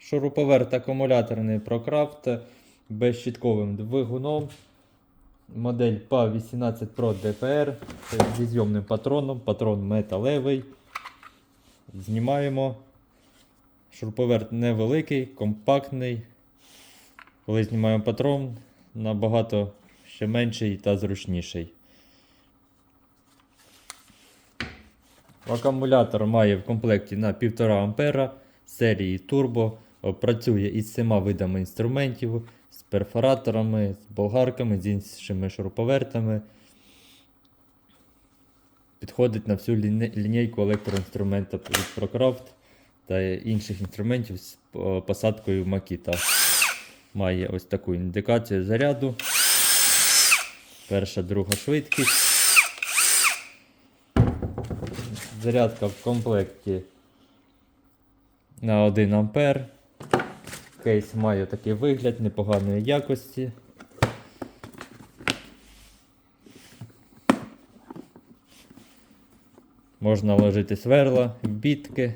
Шуруповерт акумуляторний ProCraft безщітковим двигуном. Модель PA 18 Pro DPR зі зйомним патроном, патрон металевий. Знімаємо. Шуруповерт невеликий, компактний. Коли знімаємо патрон, набагато ще менший та зручніший. Акумулятор має в комплекті на 1,5 А серії Turbo. Працює із всіма видами інструментів, з перфораторами, з болгарками, з іншими шуруповертами. Підходить на всю лінійку електроінструмента від ProCraft та інших інструментів з посадкою Makita. Має ось таку індикацію заряду. Перша, друга швидкість. Зарядка в комплекті на 1 ампер. Кейс має такий вигляд непоганої якості. Можна вложити сверла, бітки.